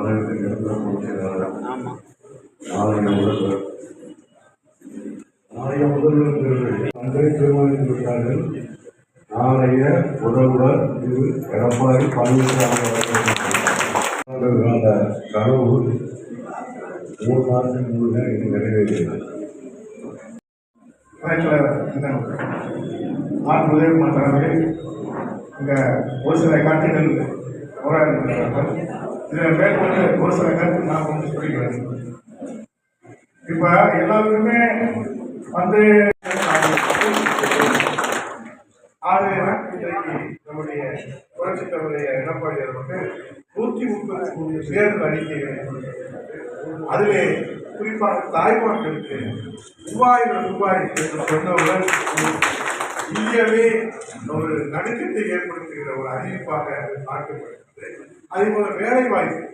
பொதுச் செயலாளர் ஆமாம் நாளைய முதல்வர். நாளைய முதல்வர் அன்றே தீர்மானித்து விட்டார்கள் நாளைய முதல்வர் திரு. எடப்பாடி பழனிசாமி அவர்கள் அந்த கனவு மூணு மாதத்துக்கு முன்னே இது நிறைவேறியது. உதயகுமார் தலைமையில் இங்கே ஒரு சில கருத்துக்கள் போராடி இருக்கிறார்கள் இதில் மேற்கொண்டு ஒரு சில கருத்து நான் கொஞ்சம் சொல்லிக்கிறேன் இப்போ எல்லாருமே வந்து ஆறு இன்றைக்கு நம்முடைய புரட்சி தலைவருடைய எடப்பாடி அவர்கள் நூற்றி முப்பத்தி மூணு தேர்தல் அறிக்கை அதிலே குறிப்பாக தாய்மார்களுக்கு மூவாயிரம் ரூபாய் என்று சொன்னவுடன் இந்தியாவே ஒரு நடுக்கத்தை ஏற்படுத்துகிற ஒரு அறிவிப்பாக அது பார்க்கப்படுகிறது. அதே போல வேலை வாய்ப்பு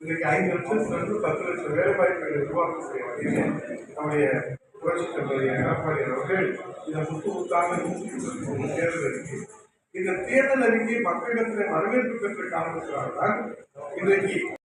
இன்றைக்கு ஐந்து லட்சத்திலிருந்து பத்து லட்சம் வேலை வாய்ப்புகளை உருவாக்கக்கூடிய வகையில் நம்முடைய புரட்சித் தலைவர் எடப்பாடி அவர்கள் இந்த முத்து முத்தாக தேர்தல் அறிக்கை. இந்த தேர்தல் அறிக்கை மக்களிடத்தில் வரவேற்பு பெற்ற காரணத்தினால்தான் இன்றைக்கு